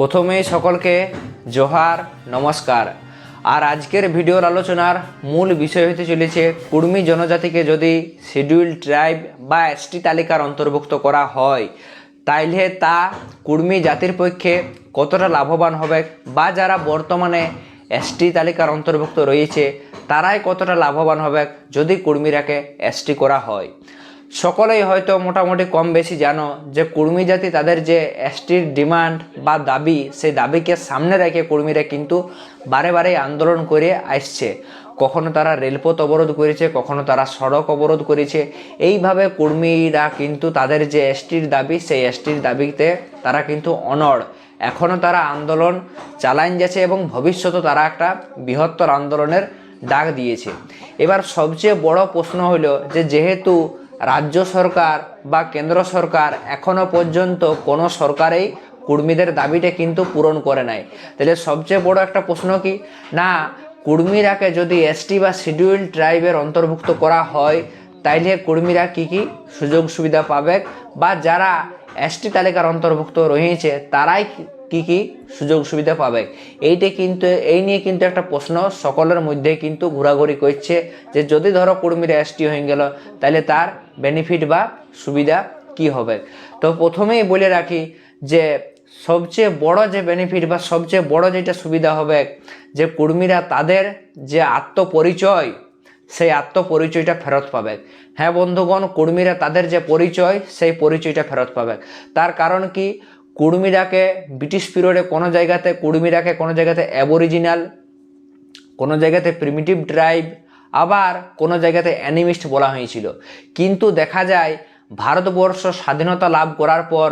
প্রথমেই সকলকে জোহার, নমস্কার। আর আজকের ভিডিওর আলোচনার মূল বিষয় হতে চলেছে, কুর্মী জনজাতিকে যদি শিডিউল ট্রাইব বা এসটি তালিকার অন্তর্ভুক্ত করা হয়, তাইলে তা কুর্মী জাতির পক্ষে কতটা লাভবান হবে বা যারা বর্তমানে এসটি তালিকার অন্তর্ভুক্ত রয়েছে, তারাই কতটা লাভবান হবে যদি কুর্মীরাকে এসটি করা হয়। সকলেই হয়তো মোটামুটি কম বেশি জানো যে কুর্মী জাতি তাদের যে এসটির ডিমান্ড বা দাবি, সেই দাবিকে সামনে রেখে কর্মীরা কিন্তু বারে বারে আন্দোলন করে আসছে। কখনো তারা রেলপথ অবরোধ করেছে, কখনো তারা সড়ক অবরোধ করেছে। এইভাবে কর্মীরা কিন্তু তাদের যে এসটির দাবি, সেই এসটির দাবিতে তারা কিন্তু অনড়। এখনও তারা আন্দোলন চালান যাচ্ছে এবং ভবিষ্যতে তারা একটা বৃহত্তর আন্দোলনের ডাক দিয়েছে। এবার সবচেয়ে বড় প্রশ্ন হলো যে যেহেতু রাজ্য সরকার বা কেন্দ্র সরকার এখনও পর্যন্ত কোনো সরকারেই কুর্মীদের দাবিটা কিন্তু পূরণ করে নাই। তাহলে সবচেয়ে বড় একটা প্রশ্ন কি? না, কুর্মীরাকে যদি এসটি বা শিডিউল ট্রাইবের অন্তর্ভুক্ত করা হয়, তাইলে কর্মীরা কি কি সুযোগ সুবিধা পাবে? বা যারা এসটি তালিকার অন্তর্ভুক্ত রয়েছে, তারাই কি কি সুযোগ সুবিধা পাবে? এইটা কিন্তু, এই নিয়ে কিন্তু একটা প্রশ্ন সকলের মধ্যে কিন্তু ঘোরাঘুরি করছে যে যদি ধরো কর্মীরা এসটি হয়ে গেল, তাহলে তার বেনিফিট বা সুবিধা কি হবে? তো প্রথমেই বলে রাখি যে সবচেয়ে বড় যে বেনিফিট বা সবচেয়ে বড় যেটা সুবিধা হবে যে কর্মীরা তাদের যে আত্মপরিচয়, সেই আত্মপরিচয়টা ফেরত পাবে। হ্যাঁ বন্ধুগণ, কর্মীরা তাদের যে পরিচয়, সেই পরিচয়টা ফেরত পাবে। তার কারণ কি? কুর্মীরাকে, ব্রিটিশ পিরিয়ডে কোনো জায়গাতে, কুর্মীরাকে কোনো জায়গাতে অ্যাবরিজিনাল কোনো জায়গাতে প্রিমিটিভ ট্রাইব আবার কোনো জায়গাতে অ্যানিমিস্ট বলা হয়েছিল। কিন্তু দেখা যায়, ভারতবর্ষ স্বাধীনতা লাভ করার পর,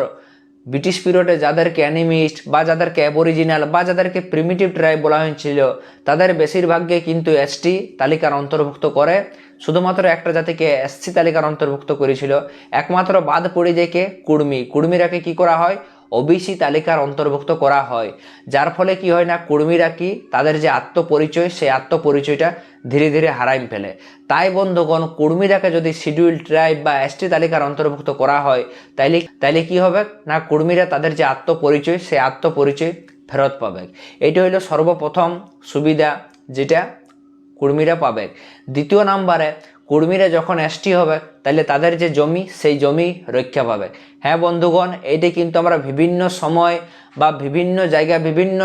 ব্রিটিশ পিরিয়ডে যাদেরকে অ্যানিমিস্ট বা যাদেরকে অ্যাবরিজিনাল বা যাদেরকে প্রিমিটিভ ট্রাইব বলা হয়েছিল, তাদের বেশিরভাগকে কিন্তু এসটি তালিকার অন্তর্ভুক্ত করে। শুধুমাত্র একটা জাতিকে এসসি তালিকার অন্তর্ভুক্ত করেছিল। একমাত্র বাদ পড়ে যায় কে? কুর্মী। কুর্মীরাকে কি করা হয়? ওবিসি তালিকার অন্তর্ভুক্ত করা হয়। যার ফলে কি হয় না, কর্মীরা কি, তাদের যে আত্মপরিচয়, সেই আত্মপরিচয়টা ধীরে ধীরে হারাইম ফেলে। তাই বন্ধুগণ, কর্মীরাকে যদি শিডিউল ট্রাইব বা এসটি তালিকার অন্তর্ভুক্ত করা হয়, তাইলে তাইলে কি হবে না, কর্মীরা তাদের যে আত্মপরিচয়, সেই আত্মপরিচয় ফেরত পাবে। এইটা হলো সর্বপ্রথম সুবিধা যেটা কর্মীরা পাবে। দ্বিতীয় নাম্বারে কর্মীরা যখন এসটি হবে, তাহলে তাদের যে জমি, সেই জমি রক্ষা পাবে। হ্যাঁ বন্ধুগণ, এটি কিন্তু আমরা বিভিন্ন সময় বা বিভিন্ন জায়গায় বিভিন্ন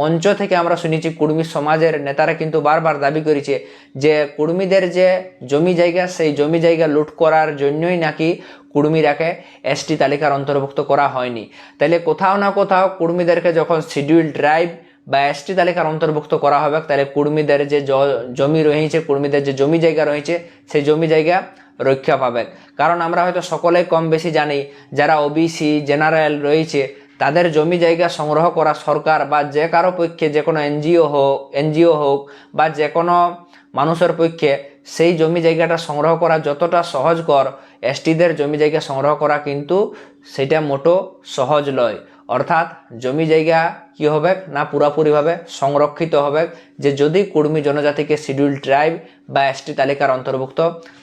মঞ্চ থেকে আমরা শুনেছি কুর্মী সমাজের নেতারা কিন্তু বারবার দাবি করেছে যে কুর্মীদের যে জমি জায়গা, সেই জমি জায়গা লুট করার জন্যই নাকি কুর্মীরাকে এসটি তালিকার অন্তর্ভুক্ত করা হয়নি। তাহলে কোথাও না কোথাও কুর্মীদেরকে যখন শিডিউল ট্রাইব বা এসটি তালিকার অন্তর্ভুক্ত করা হবে? তাহলে কুর্মীদের যে জমি রয়েছে, কুর্মীদের যে জমি জায়গা রয়েছে, সেই জমি জায়গা রক্ষা পাবে। কারণ আমরা হয়তো সকলেই কম বেশি জানি, যারা ওবিসি জেনারেল রয়েছে, তাদের জমি জায়গা সংগ্রহ করা সরকার বা যে কারও পক্ষে যে কোনো এনজিও হোক এনজিও হোক বা যে কোনো মানুষের পক্ষে সেই জমি জায়গাটা সংগ্রহ করা যতটা সহজকর এসটিদের জমি জায়গা সংগ্রহ করা কিন্তু সেটা মোটো সহজ নয়। অর্থাৎ জমি জায়গা কি হবে? না পুরোপুরিভাবে সংরক্ষিত হবে, যে যদি কুর্মী জনজাতিকে শিডিউল ট্রাইব বা এসটি তালিকার অন্তর্ভুক্ত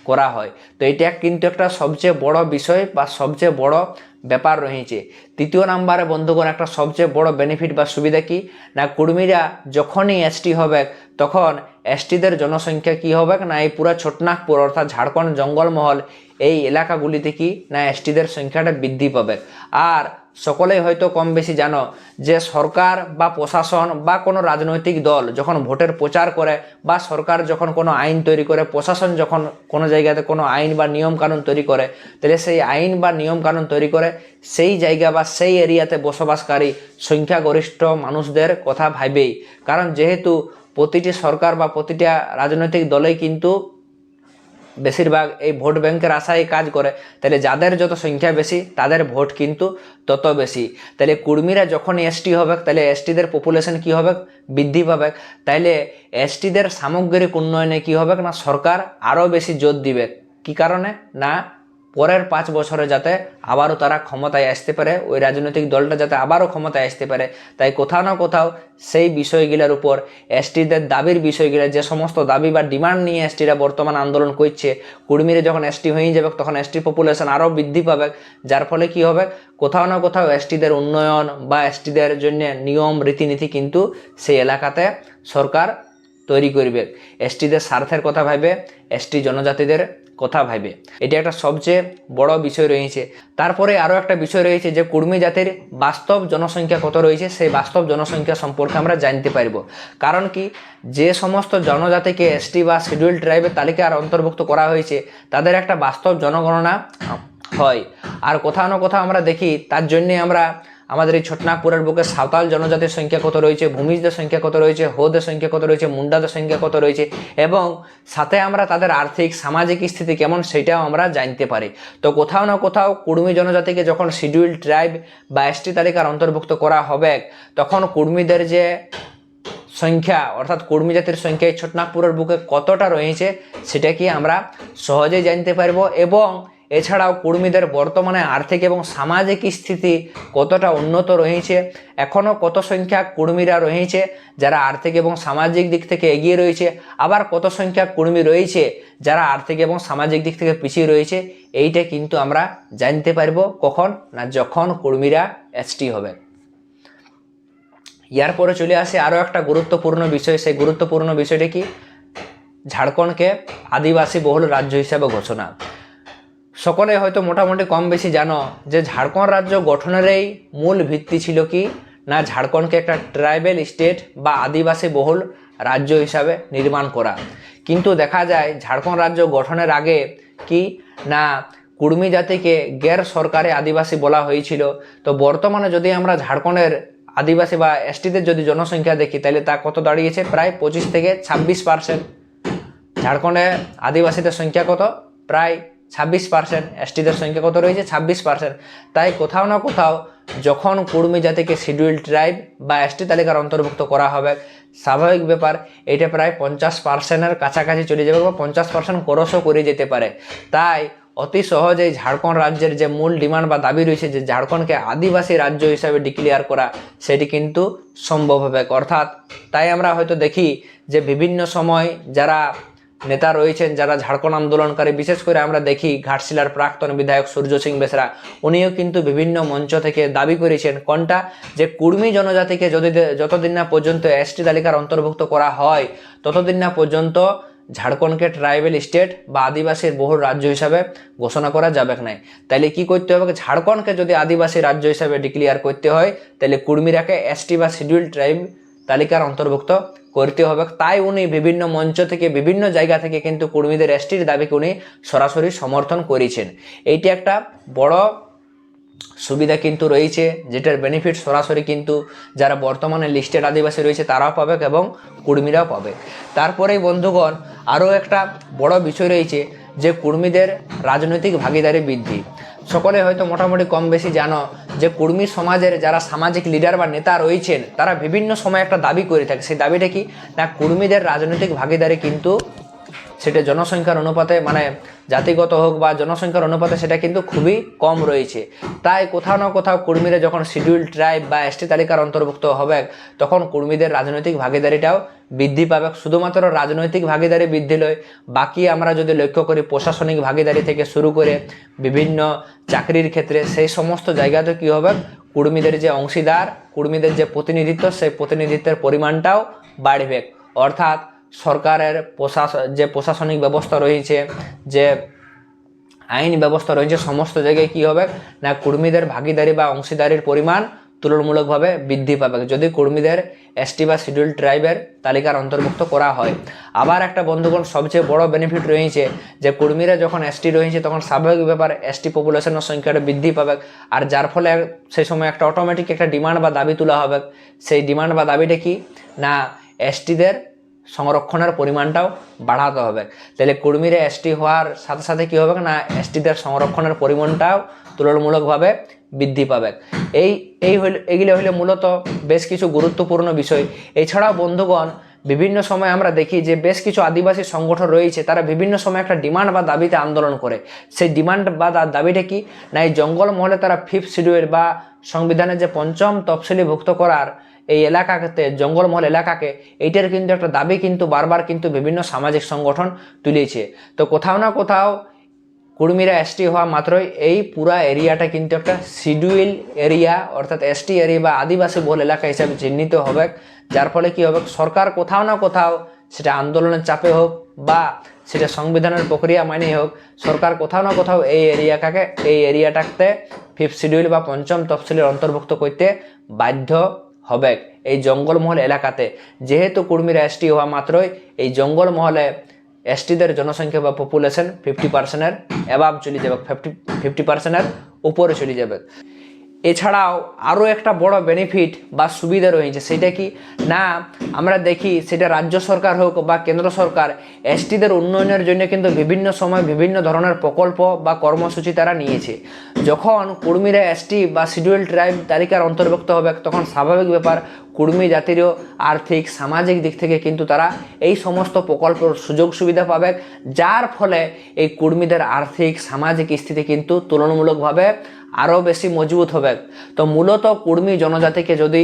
করা হয়। তো এটা কিন্তু একটা সবচেয়ে বড় বিষয় বা সবচেয়ে বড় ব্যাপার রয়েছে। তৃতীয় নাম্বারে বন্ধুগণ, একটা সবচেয়ে বড় বেনিফিট বা সুবিধা কি? না কুর্মীরা যখনই এসটি হবে, তখন এসটিদের জনসংখ্যা কি হবে? না এই পুরা ছোটনাগপুর অর্থাৎ ঝাড়খণ্ড জঙ্গলমহল এই এলাকাগুলিতে কি? না এসটিদের সংখ্যাটা বৃদ্ধি পাবে। আর সকলেই হয়তো কম বেশি জানো যে সরকার বা প্রশাসন বা কোনো রাজনৈতিক দল যখন ভোটের প্রচার করে বা সরকার যখন কোনো আইন তৈরি করে, প্রশাসন যখন কোনো জায়গাতে কোনো আইন বা নিয়ম কানুন তৈরি করে, তাহলে সেই আইন বা নিয়ম কানুন তৈরি করে সেই জায়গা বা সেই এরিয়াতে বসবাসকারী সংখ্যাগরিষ্ঠ মানুষদের কথা ভাবেই। কারণ যেহেতু প্রতিটি সরকার বা প্রতিটা রাজনৈতিক দলেই কিন্তু বেশিরভাগ এই ভোট ব্যাংকের আশায় কাজ করে। তাহলে যাদের যত সংখ্যা বেশি, তাদের ভোট কিন্তু তত বেশি। তাহলে কুর্মীরা যখন এসটি হবে, তাহলে এসটিদের পপুলেশন কি হবে? বৃদ্ধি পাবে। তাইলে এসটিদের সামগ্রিক উন্নয়নে কি হবে না? সরকার আরও বেশি জোর দিবে। কি কারণে? না পরের পাঁচ বছরে যাতে আবারও তারা ক্ষমতায় আসতে পারে, ওই রাজনৈতিক দলটা যাতে আবারও ক্ষমতায় আসতে পারে। তাই কোথাও না কোথাও সেই বিষয়গুলোর উপর এসটিদের দাবির বিষয়গুলো, যে সমস্ত দাবি বা ডিমান্ড নিয়ে এসটিরা বর্তমান আন্দোলন করছে, কুর্মীরা যখন এসটি হয়ে যাবে, তখন এসটি পপুলেশন আরও বৃদ্ধি পাবে। যার ফলে কি হবে? কোথাও না কোথাও এসটিদের উন্নয়ন বা এসটিদের জন্য নিয়ম, রীতিনীতি কিন্তু সেই এলাকাতে সরকার তৈরি করবে। এসটিদের স্বার্থের কথা ভাবে এসটি জনজাতিদের কথা ভাবে এটি একটা সবচেয়ে বড় বিষয় রয়েছে। তারপরে আরও একটা বিষয় রয়েছে যে কুর্মী জাতির বাস্তব জনসংখ্যা কত রয়েছে, সেই বাস্তব জনসংখ্যা সম্পর্কে আমরা জানতে পারব। কারণ কি, যে সমস্ত জনজাতিকে এসটি বা শিডিউল ট্রাইবের তালিকার অন্তর্ভুক্ত করা হয়েছে, তাদের একটা বাস্তব জনগণনা হয়। আর কোথাও না কোথাও আমরা দেখি, তার জন্যে আমরা আমাদের এই ছটনাগপুরের বুকে সাঁওতাল জনজাতির সংখ্যা কত রয়েছে, ভূমিজদের সংখ্যা কত রয়েছে, হোদের সংখ্যা কত রয়েছে, মুন্ডাদের সংখ্যা কত রয়েছে এবং সাথে আমরা তাদের আর্থিক, সামাজিক স্থিতি কেমন সেটাও আমরা জানতে পারি। তো কোথাও না কোথাও কুর্মী জনজাতিকে যখন শিডিউল ট্রাইব বা এসটি তালিকার অন্তর্ভুক্ত করা হবে, তখন কুর্মীদের যে সংখ্যা, অর্থাৎ কুর্মী জাতির সংখ্যা এই ছোটনাগপুরের বুকে কতটা রয়েছে, সেটা কি আমরা সহজেই জানতে পারব এবং এছাড়াও কুর্মীদের বর্তমানে আর্থিক এবং সামাজিক স্থিতি কতটা উন্নত রয়েছে এখনও কত সংখ্যা কুর্মীরা রয়েছে যারা আর্থিক এবং সামাজিক দিক থেকে এগিয়ে রয়েছে, আবার কত সংখ্যা কুর্মী রয়েছে যারা আর্থিক এবং সামাজিক দিক থেকে পিছিয়ে রয়েছে, এইটা কিন্তু আমরা জানতে পারব কখন না যখন কুর্মীরা এসটি হবে। ইয়ার পরে চলে আসে আরও একটা গুরুত্বপূর্ণ বিষয়, সেই গুরুত্বপূর্ণ বিষয়টি কি? ঝাড়খণ্ডকে আদিবাসী বহুল রাজ্য হিসাবে ঘোষণা। সকলে হয়তো মোটামুটি কম বেশি জানো যে ঝাড়খণ্ড রাজ্য গঠনেরই মূল ভিত্তি ছিল কি? না ঝাড়খণ্ডকে একটা ট্রাইবেল স্টেট বা আদিবাসী বহুল রাজ্য হিসাবে নির্মাণ করা। কিন্তু দেখা যায় ঝাড়খণ্ড রাজ্য গঠনের আগে কি? না কুর্মী জাতিকে গ্যার সরকারে আদিবাসী বলা হয়েছিল। তো বর্তমানে যদি আমরা ঝাড়খণ্ডের আদিবাসী বা এসটিদের যদি জনসংখ্যা দেখি, তাহলে তা কত দাঁড়িয়েছে? প্রায় পঁচিশ থেকে ছাব্বিশ পার্সেন্ট ঝাড়খণ্ডে আদিবাসীদের সংখ্যা কত? প্রায় ছাব্বিশ পার্সেন্ট এসটিদের সংখ্যা কত রয়েছে? ছাব্বিশ পার্সেন্ট তাই কোথাও না কোথাও যখন কুর্মী জাতিকে শিডিউল ট্রাইব বা এসটি তালিকার অন্তর্ভুক্ত করা হবে, স্বাভাবিক ব্যাপার, এটা প্রায় পঞ্চাশ পার্সেন্টের কাছাকাছি চলে যাবে বা পঞ্চাশ পার্সেন্ট ক্রসও করে যেতে পারে। তাই অতি সহজেই ঝাড়খণ্ড রাজ্যের যে মূল ডিমান্ড বা দাবি রয়েছে যে ঝাড়খণ্ডকে আদিবাসী রাজ্য হিসাবে ডিক্লিয়ার করা, সেটি কিন্তু সম্ভব হবে। অর্থাৎ তাই আমরা হয়তো দেখি যে বিভিন্ন সময় যারা নেতা রয়েছেন যারা ঝাড়খণ্ড আন্দোলনকারী। বিশেষ করে আমরা দেখি ঘাটশিলার প্রাক্তন বিধায়ক সূর্য সিং বেসরা। উনিও কিন্তু বিভিন্ন মঞ্চ থেকে দাবি করেছেন, কোনটা? যে কুর্মী জনজাতিকে যদি যতদিন না পর্যন্ত এসটি তালিকার অন্তর্ভুক্ত করা হয়, ততদিন না পর্যন্ত ঝাড়খণ্ডকে ট্রাইবেল স্টেট বা আদিবাসীর বহুল রাজ্য হিসাবে ঘোষণা করা যাবে না তাহলে কি করতে হবে? ঝাড়খণ্ডকে যদি আদিবাসী রাজ্য হিসাবে ডিক্লিয়ার করতে হয় তাহলে কুর্মীরাকে এসটি বা শিডিউল ট্রাইব তালিকার অন্তর্ভুক্ত করতে হবে। তাই উনি বিভিন্ন মঞ্চ থেকে, বিভিন্ন জায়গা থেকে কিন্তু কর্মীদের এসটির দাবিকে উনি সরাসরি সমর্থন করেছেন। এইটি একটা বড় সুবিধা কিন্তু রয়েছে, যেটার বেনিফিট সরাসরি কিন্তু যারা বর্তমানে লিস্টেড আদিবাসী রয়েছে তারাও পাবে এবং কুর্মীরাও পাবে। তারপরেই বন্ধুগণ, আরও একটা বড় বিষয় রয়েছে যে কুর্মীদের রাজনৈতিক ভাগিদারি বৃদ্ধি। সকলে হয়তো মোটামুটি কম বেশি জানো যে কর্মী সমাজের যারা সামাজিক লিডার বা নেতা রয়েছেন, তারা বিভিন্ন সময় একটা দাবি করে থাকে। সেই দাবিটা কি? না, কর্মীদের রাজনৈতিক ভাগিদারি কিন্তু সেটা জনসংখ্যার অনুপাতে মানে জাতিগত হোক বা জনসংখ্যার অনুপাতে সেটা কিন্তু খুবই কম রয়েছে। তাই কোথাও না কোথাও কর্মীরা যখন শিডিউল ট্রাইব বা এসটি তালিকার অন্তর্ভুক্ত হবে, তখন কর্মীদের রাজনৈতিক ভাগিদারিটাও বৃদ্ধি পাবে। শুধুমাত্র রাজনৈতিক ভাগিদারি বৃদ্ধি নয়, বাকি আমরা যদি লক্ষ্য করি প্রশাসনিক ভাগিদারি থেকে শুরু করে বিভিন্ন চাকরির ক্ষেত্রে, সেই সমস্ত জায়গাতে কী হবে? কুর্মীদের যে অংশীদার, কুর্মীদের যে প্রতিনিধিত্ব, সেই প্রতিনিধিত্বের পরিমাণটাও বাড়বে। অর্থাৎ সরকারের প্রশাসন যে প্রশাসনিক ব্যবস্থা রয়েছে, যে আইন ব্যবস্থা রয়েছে, সমস্ত জায়গায় কি হবে? না, কর্মীদের ভাগিদারি বা অংশীদারির পরিমাণ তুলনামূলকভাবে বৃদ্ধি পাবে। যদি কর্মীদের এসটি বা শিডিউল ট্রাইবের তালিকার অন্তর্ভুক্ত করা হয়। আবার একটা বন্ধুগণ, সবচেয়ে বড় বেনিফিট রয়েছে যে কর্মীরা যখন এসটি রয়েছে, তখন স্বাভাবিক ব্যাপার এসটি পপুলেশনের সংখ্যাটা বৃদ্ধি পাবে। আর যার ফলে সেই সময় একটা অটোমেটিক একটা ডিমান্ড বা দাবি তোলা হবে। সেই ডিমান্ড বা দাবিটা কি? না, এসটিদের সংরক্ষণের পরিমাণটাও বাড়াতে হবে। তাহলে কর্মীরা এসটি হওয়ার সাথে সাথে কী হবে না এসটিদের সংরক্ষণের পরিমাণটাও তুলনামূলকভাবে বৃদ্ধি পাবে। এই এই হইল, এগুলো হইলে মূলত বেশ কিছু গুরুত্বপূর্ণ বিষয়। এছাড়াও বন্ধুগণ, বিভিন্ন সময় আমরা দেখি যে বেশ কিছু আদিবাসী সংগঠন রয়েছে, তারা বিভিন্ন সময় একটা ডিমান্ড বা দাবিতে আন্দোলন করে। সেই ডিমান্ড বা দাবিটা কি? না, এই জঙ্গল মহলে তারা ফিফথ শিডিউল বা সংবিধানের যে পঞ্চম তফসিলিভুক্ত করার এই এলাকাতে, জঙ্গলমহল এলাকাকে, এইটার কিন্তু একটা দাবি কিন্তু বারবার কিন্তু বিভিন্ন সামাজিক সংগঠন তুলেছে। তো কোথাও না কোথাও কুর্মীরা এসটি হওয়া মাত্রই এই পুরা এরিয়াটা কিন্তু একটা শিডিউল এরিয়া, অর্থাৎ এসটি এরিয়া বা আদিবাসী বহুল এলাকা হিসাবে চিহ্নিত হবে। যার ফলে কি হবে? সরকার কোথাও না কোথাও সেটা আন্দোলনের চাপে হোক বা সেটা সংবিধানের প্রক্রিয়া মানেই হোক, সরকার কোথাও না কোথাও এই এরিয়াটাকে এই এরিয়াটাকে ফিফথ শিডিউল বা পঞ্চম তফসিলের অন্তর্ভুক্ত করতে বাধ্য হবে এই জঙ্গলমহল এলাকাতে যেহেতু কুর্মীরা এসটি হওয়া মাত্রই, এই জঙ্গলমহলে এসটিদের জনসংখ্যা বা পপুলেশন ফিফটি পার্সেন্টের অ্যাবাভ চলে যাবে ফিফটি ফিফটি পার্সেন্টের উপরে চলে যাবে। এছাড়াও আরও একটা বড় বেনিফিট বা সুবিধা রয়েছে, সেটা কি? না, আমরা দেখি সেটা রাজ্য সরকার হোক বা কেন্দ্র সরকার, এসটিদের উন্নয়নের জন্য কিন্তু বিভিন্ন সময় বিভিন্ন ধরনের প্রকল্প বা কর্মসূচি তারা নিয়েছে। যখন কুর্মীরা এসটি বা শিডিউল ট্রাইব তালিকার অন্তর্ভুক্ত হবে, তখন স্বাভাবিক ব্যাপার, কুর্মী জাতিরও আর্থিক, সামাজিক দিক থেকে কিন্তু তারা এই সমস্ত প্রকল্পের সুযোগ সুবিধা পাবে, যার ফলে এই কুর্মীদের আর্থিক, সামাজিক স্থিতি কিন্তু তুলনামূলকভাবে আরও বেশি মজবুত হবে। তো মূলত কুর্মী জনজাতিকে যদি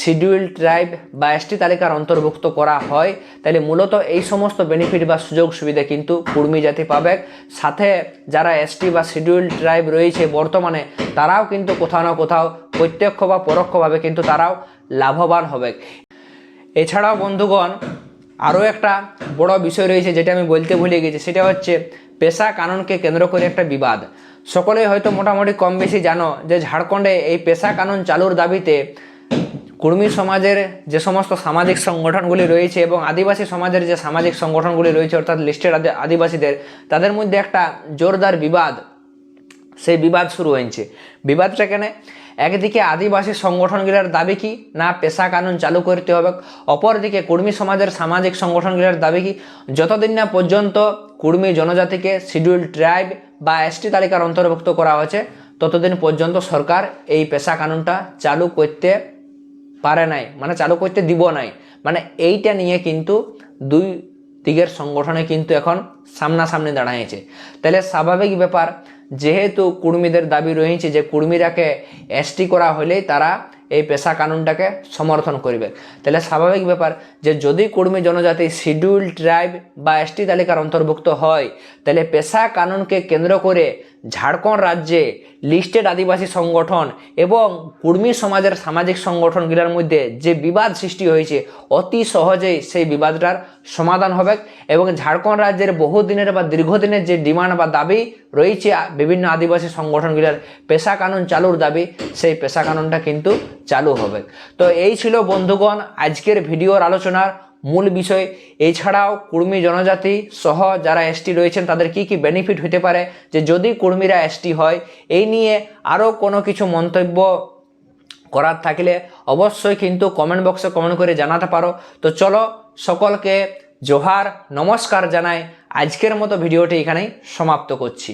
শিডিউল ট্রাইব বা এসটি তালিকার অন্তর্ভুক্ত করা হয়, তাহলে মূলত এই সমস্ত বেনিফিট বা সুযোগ সুবিধা কিন্তু কুর্মী জাতি পাবে। সাথে যারা এসটি বা শিডিউল ট্রাইব রয়েছে বর্তমানে, তারাও কিন্তু কোথাও না কোথাও প্রত্যক্ষ বা পরোক্ষভাবে কিন্তু তারাও লাভবান হবে। এছাড়াও বন্ধুগণ, আরও একটা বড় বিষয় রয়েছে যেটা আমি বলতে ভুলে গেছি, সেটা হচ্ছে পেশা কানুনকে কেন্দ্র করে একটা বিবাদ। সকলেই হয়তো মোটামুটি কম বেশি জানো যে ঝাড়খণ্ডে এই পেশা কানুন চালুর দাবিতে কুর্মী সমাজের যে সমস্ত সামাজিক সংগঠনগুলি রয়েছে এবং আদিবাসী সমাজের যে সামাজিক সংগঠনগুলি রয়েছে অর্থাৎ লিস্টেড আদিবাসীদের, তাদের মধ্যে একটা জোরদার বিবাদ, সেই বিবাদ শুরু হয়েছে। বিবাদটা কেন? একদিকে আদিবাসী সংগঠনগুলোর দাবি কি? না, পেশা কানুন চালু করতে হবে। অপরদিকে কুর্মী সমাজের সামাজিক সংগঠনগুলোর দাবি কি? যতদিন না পর্যন্ত কুর্মী জনজাতিকে শিডিউল ট্রাইব বা এসটি তালিকার অন্তর্ভুক্ত করা হয়েছে, ততদিন পর্যন্ত সরকার এই পেশা কানুনটা চালু করতে পারে নাই মানে চালু করতে দিব নাই। মানে এইটা নিয়ে কিন্তু দুই দিকের সংগঠনে কিন্তু এখন সামনাসামনি দাঁড়াইছে। তাহলে স্বাভাবিক ব্যাপার, যেহেতু কুর্মীদের দাবি রয়েছে যে কুর্মীরাকে এসটি করা হলেই তারা এই পেশা কানুনটাকে সমর্থন করবে। তাহলে স্বাভাবিক ব্যাপার যে যদি কুর্মী জনজাতি শিডিউল ট্রাইব বা এসটি তালিকার অন্তর্ভুক্ত হয়, তাহলে পেশা কানুনকে কেন্দ্র করে ঝাড়খণ্ড রাজ্যে লিস্টেড আদিবাসী সংগঠন এবং কুর্মী সমাজের সামাজিক সংগঠনগুলোর মধ্যে যে বিবাদ সৃষ্টি হয়েছে, অতি সহজেই সেই বিবাদটার সমাধান হবে এবং ঝাড়খণ্ড রাজ্যের বহুদিনের বা দীর্ঘদিনের যে ডিমান্ড বা দাবি রয়েছে বিভিন্ন আদিবাসী সংগঠনগুলোর পেশা কানুন চালুর দাবি, সেই পেশা কানুনটা কিন্তু চালু হবে। তো এই ছিল বন্ধুগণ আজকের ভিডিওর আলোচনার মূল বিষয়। এছাড়াও কুর্মী জনজাতি সহ যারা এসটি রয়েছেন, তাদের কি কি বেনিফিট হতে পারে? যে যদি কুর্মীরা এসটি হয়, এই নিয়ে আরও কোনো কিছু মন্তব্য করার থাকলে অবশ্যই কিন্তু কমেন্ট বক্সে কমেন্ট করে জানাতে পারো। তো চলো সকলকে জোহার নমস্কার জানাই। আজকের মতো ভিডিওটি এখানেই সমাপ্ত করছি।